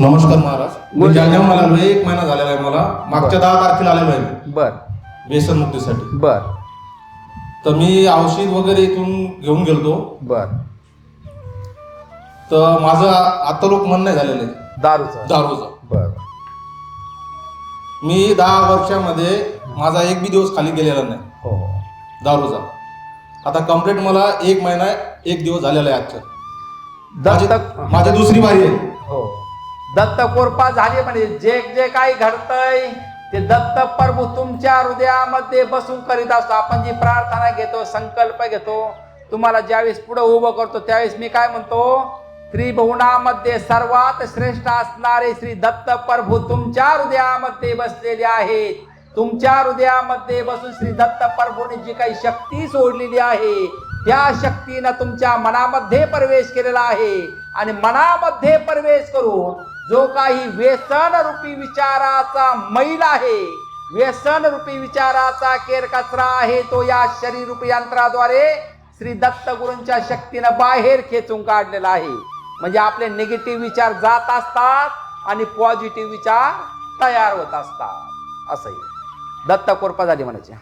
नमस्कार महाराज. मी जालन्याहून आलेलो आहे एक महिना झालेला आहे मला. मागच्या दहा तारखेला आलेलो आहे मी. बर. व्यसन मुक्तीसाठी. बर. तर मी औषध वगैरे इथून घेऊन गेलतो. बर. तर माझं आता लोक मन नाही झालेलं आहे. दारूचं. दारूचं. बर. मी दहा वर्षामध्ये माझा एक बी दिवस खाली गेलेला नाही. हो. दारूचा. आता कंप्लीट मला एक महिना एक दिवस झालेला आहे आजच्या दत्तक माझी- माझी दुसरी बारी आहे. हो. दत्त कोरपा झाली म्हणजे जे जे काही घडतंय ते दत्त प्रभू तुमच्या हृदयामध्ये बसून करीत असतो. आपण जी प्रार्थना घेतो संकल्प घेतो तुम्हाला ज्यावेळेस पुढे उभं करतो त्यावेळेस मी काय म्हणतो त्रिभुवनामध्ये सर्वात श्रेष्ठ असणारे श्री दत्त प्रभू तुमच्या हृदयामध्ये बसलेले आहेत. तुमच्या हृदयामध्ये बसून श्री दत्त प्रभूने जी काही शक्ती सोडलेली आहे त्या शक्तीनं तुमच्या मनामध्ये प्रवेश केलेला आहे. आणि मनामध्ये प्रवेश करून जो काही व्यसन रूपी विचाराचा मैल आहे व्यसन रूपी विचाराचा केर कचरा आहे तो या शरीर रूपी यंत्राद्वारे श्री दत्त गुरूंच्या शक्तीनं बाहेर खेचून काढलेला आहे. म्हणजे आपले निगेटिव्ह विचार जात असतात आणि पॉझिटिव्ह विचार तयार होत असतात. असंही. दत्त कोरपा झाली म्हणायचे.